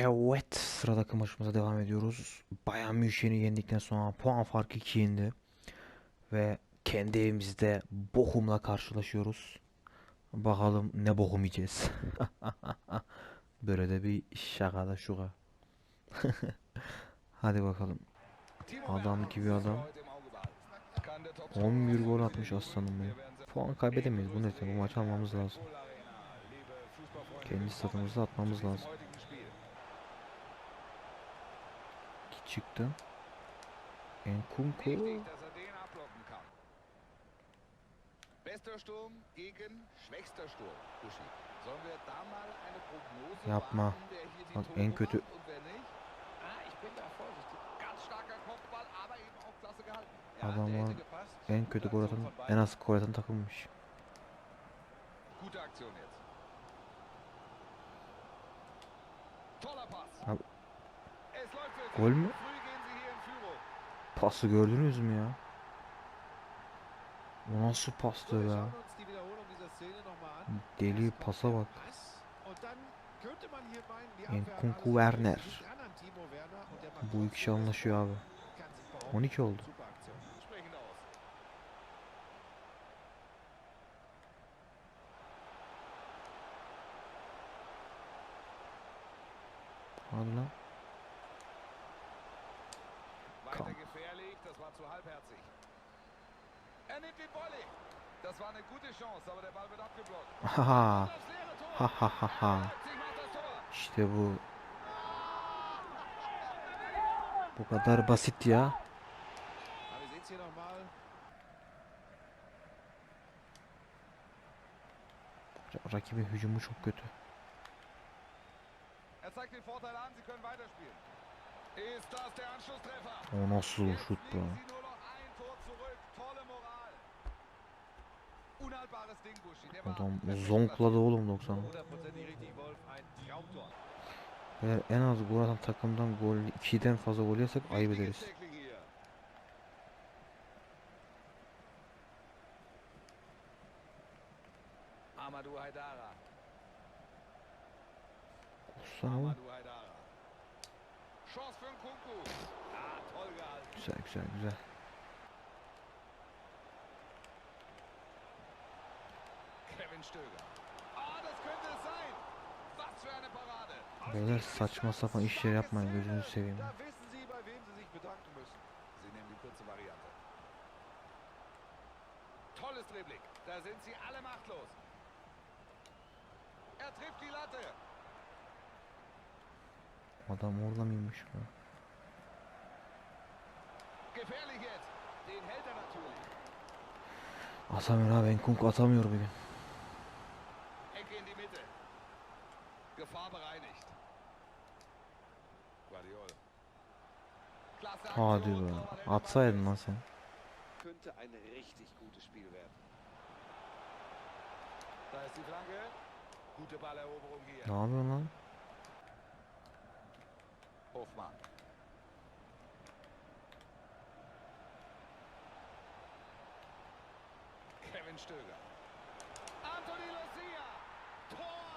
Evet, sıradaki maçımıza devam ediyoruz. Bayern Münih'i yendikten sonra puan farkı 2 indi. Ve kendi evimizde Bochum'la karşılaşıyoruz. Bakalım ne bochum yiyeceğiz. Böyle de bir şaka da şuka. Hadi bakalım. Adam gibi adam. 11 gol atmış aslanım ya. Puan kaybedemeyiz bu nedenle bu maçı almamız lazım. Kendi stadımızda atmamız lazım. Eine Prognose Yapma. Bak en kötü- macht und wer nicht? Ah, ich bin da vorsichtig. Ganz starker Kopfball, aber eben auch klasse gehalten. Adamlar en kötü gol atan, en az gol atan takımmış. Abi- Gol mü? Früh gehen sie hier in Führung. Pası gördünüz mü ya? O nasıl pastı ya? Deli pasa bak. Pass und dann könnte man hier meinen, die Nkunku Abwehr Werner. Bu iki kişi trotzdem anlaşıyor abi. kann sich behaupten. 12 oldu. Hadi lan. Ha ha ha ha. Tor. İşte bu. Bu kadar basit ya. Rakibin hücumu çok kötü. Er? O nasıl şut bu? Adam zonkladı oğlum 90. Hundertprozentig richtig, Wolf. Ein Traumtor. Eğer en az gol atan takımdan gol 2'den fazla gol yersek ayıp ederiz. Amadou Haidara. Ah. Güzel güzel güzel. Kevin Stöger. Ah, das könnte es sein. Was für eine Parade. Beyler saçma sapan işler yapmayın gözünüzü seveyim. Da wissen Sie, bei wem Sie sich bedanken müssen. Sie nehmen die kurze Variante. Tolles Dribbling. Da sind sie alle machtlos. Er trifft die Latte. Adam orada mıymış bu? Gefährlich jetzt. Den hält er natürlich. Atamıyor abi Enkunku atamıyor bugün. Hadi Aktion, be. Atsaydın lan sen. Könnte ein richtig gutes Spiel werden. Da ist die Flanke. Gute Balleroberung hier. Ne yapıyorsun lan? Hofmann. Kevin Stöger. Anthony Lucia. Tor.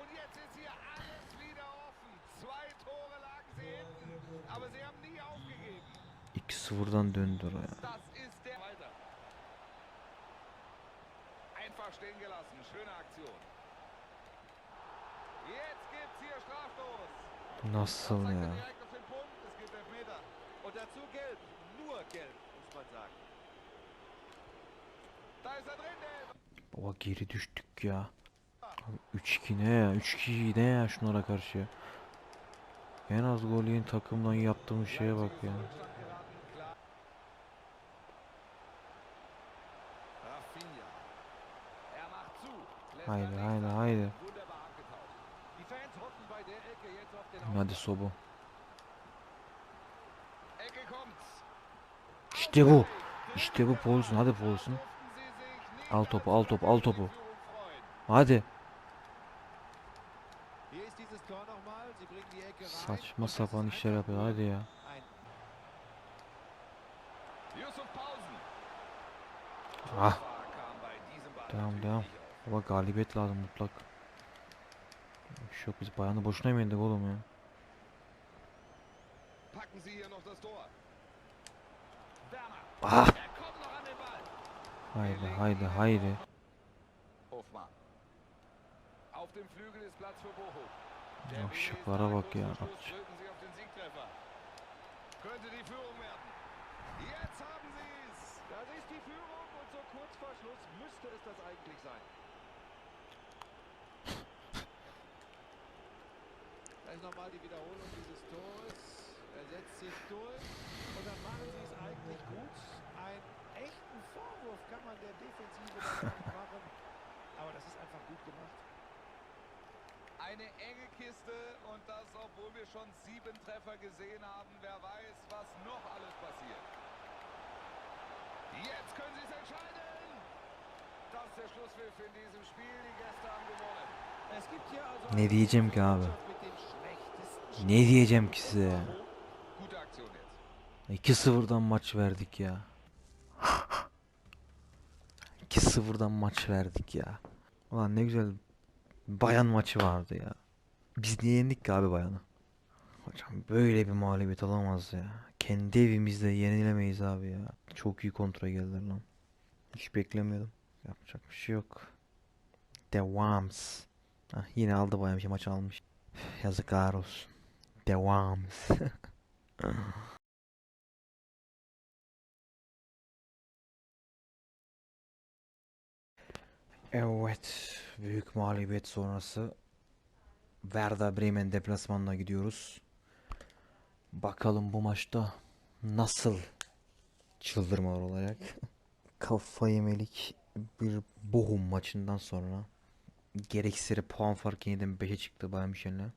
Und jetzt ist hier alles wieder offen. Zwei Tore lagen sie hinten. Aber sie haben nie aufgegeben. 2-0'dan döndü oraya. Nasıl ya? er. Baba geri düştük ya. Abi 3-2 ne ya? 3-2 ne ya şunlara karşı? En az gol yiyen takımdan yaptığımız şeye bak ya. Jetzt auf den Hadi Sobo. İşte bu. İşte bu Paulson. Hadi Paulson. Al topu al topu al topu. Hadi. Saçma sapan işler yapıyor. Hadi ya. Ah. Devam devam. Baba galibiyet lazım mutlak. Şok biz bayanı boşuna mı yendik oğlum ya? Ah. Haydi haydi haydi. Da, bak ya. Siegtreffer. Könnte die Führung werden. Jetzt haben sie es. Das ist die Führung und so kurz vor Schluss müsste es das eigentlich sein. Da ist nochmal die Wiederholung dieses Tores. Er setzt sich durch und dann machen sie es eigentlich gut. Einen echten Vorwurf kann man der Defensive dann machen. Aber das ist einfach gut gemacht. Eine enge Kiste und das, obwohl wir schon sieben Treffer gesehen haben. Wer weiß, was noch alles passiert. Jetzt können sie es entscheiden. Das ist der Schlusspfiff in diesem Spiel. Die Gäste haben gewonnen. Ne diyeceğim ki abi? Ne diyeceğim ki size ya? Gute Aktion jetzt. 2-0'dan maç verdik ya. 2-0'dan maç verdik ya. Ulan ne güzel bayan maçı vardı ya. Biz niye yendik ki abi bayanı? Hocam böyle bir mağlubiyet olamaz ya. Kendi evimizde yenilemeyiz abi ya. Çok iyi kontra geldiler lan. Hiç beklemiyordum. Yapacak bir şey yok. Devams. Hah, yine aldı bayan bir şey maç almış. Yazıklar olsun. Devams. Evet, büyük mağlubiyet sonrası Werder Bremen deplasmanına gidiyoruz. Bakalım bu maçta nasıl çıldırmalar olacak. Kafayı yemelik bir Bochum maçından sonra gereksiz puan farkı yeniden 5'e çıktı Bayern Regen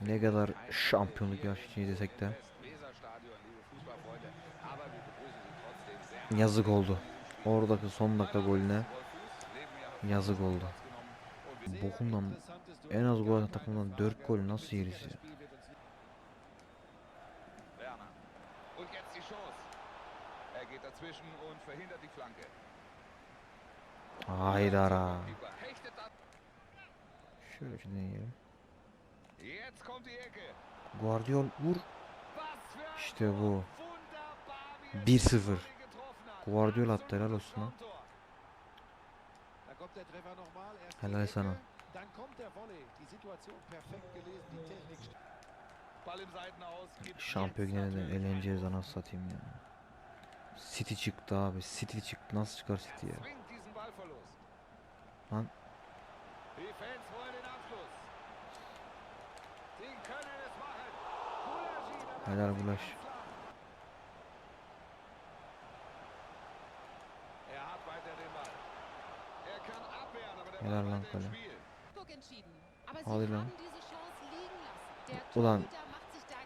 Ne kadar şampiyonluk yarışı desek de yazık oldu. Oradaki son dakika golüne yazık oldu. Bochum'dan en az gol takımdan 4 gol nasıl yeriz ya? Werner. Und jetzt die Chance. Er geht dazwischen und verhindert die Flanke. Haydara. Keeper hechtet ab. Şöyle bir deneyelim. Guardiol vur. İşte bu. Wunderbar, wie er 1-0. den getroffen hat. Guardiola attı helal olsun die Helal sana. Şampiyon natürlich eğleneceğiz anasını satayım ya. City çıktı abi. City çıktı. Nasıl çıkar City ya? Ballverlust. Lan. Die Fans wollen den Abschluss. Sie können es machen. Gulaschi, da Helal macht er Gulaş. sich ganz klar. Er hat weiter den Ball. Er kann abwehren, aber der Helal lan Kale. Hadi lan. Ulan-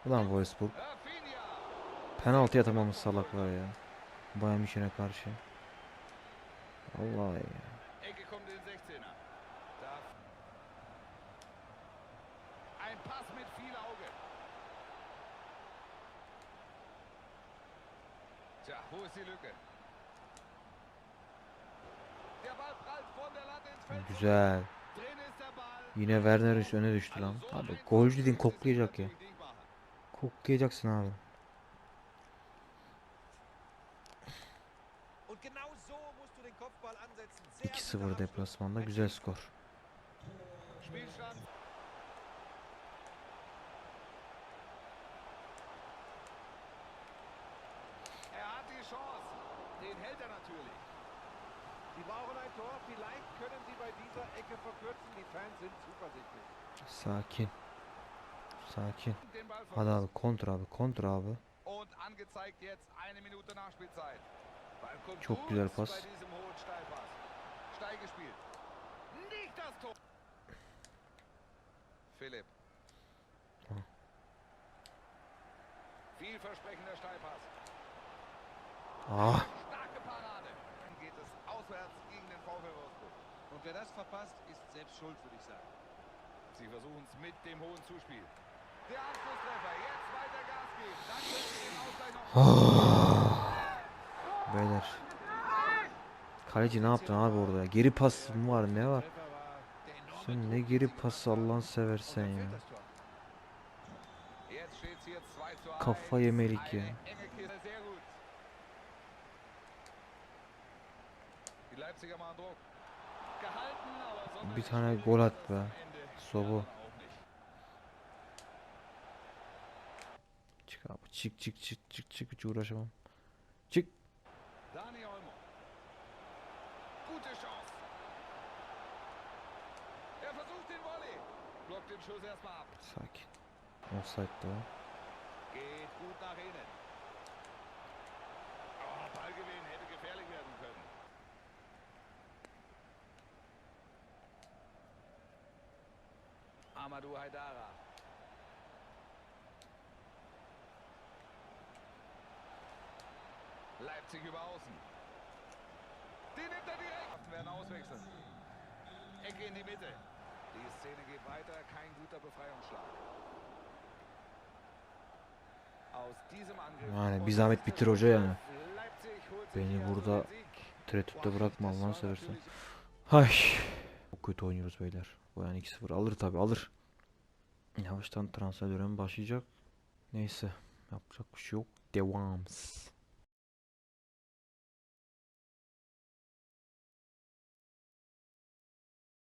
Ulan Wolfsburg. Penaltı atamamış salaklar ya. Bayern München'e karşı. Vallahi ya. Tja, wo ist die Lücke? Der Ball prallt von der Latte ins Feld. Güzel. Yine Werner öne düştü lan. Abi golcü dedin koklayacak ya. Koklayacaksın abi. Genau so musst du den Kopfball ansetzen. Sehr 2-0 guter Abschluss. deplasmanda güzel skor. Hadi abi kontra abi kontra abi. Und angezeigt jetzt eine Minute Nachspielzeit. Ball kommt Çok gut güzel pas. bei diesem hohen Steilpass. Steil gespielt. Nicht das Tor. Philipp. Ja. Vielversprechender Steilpass. Ah Starke Parade. Dann geht es auswärts gegen den VfL Wolfsburg. Und wer das verpasst, ist selbst schuld, würde ich sagen. Sie versuchen es mit dem hohen Zuspiel. Beyler. Kaleci ne yaptın abi orada? Geri pas mı var ne var? Sen ne geri pası Allah'ını seversen ya. fällt das Tor. Jetzt steht es hier 2 zu 1. Kafa yemelik ya. Bir tane gol at be. Sobo. Ja dann auch nicht. Çık abi çık çık çık çık çık hiç uğraşamam. Çık. Dani Olmo. Gute Chance. Er versucht den Volley. Blockt den Schuss erstmal ab. Sakin. Offside'da o. Geht gut nach innen. Oh, Ballgewinn hätte gefährlich werden können. Amadou Haidara. Leipzig über außen. Die nimmt er direkt. Werden auswechseln. Ecke in die Mitte. Die Szene geht weiter. Kein guter Befreiungsschlag. Aus diesem Angriff. Yani bir zahmet bitir hoca yani. Beni burada. Tereddütte bırakma Allah'ını seversen. Hay. Çok kötü oynuyoruz beyler. Bu yani 2-0 alır tabi alır. Yavaştan transfer dönemi başlayacak. Neyse. Yapacak bir şey yok. Devams.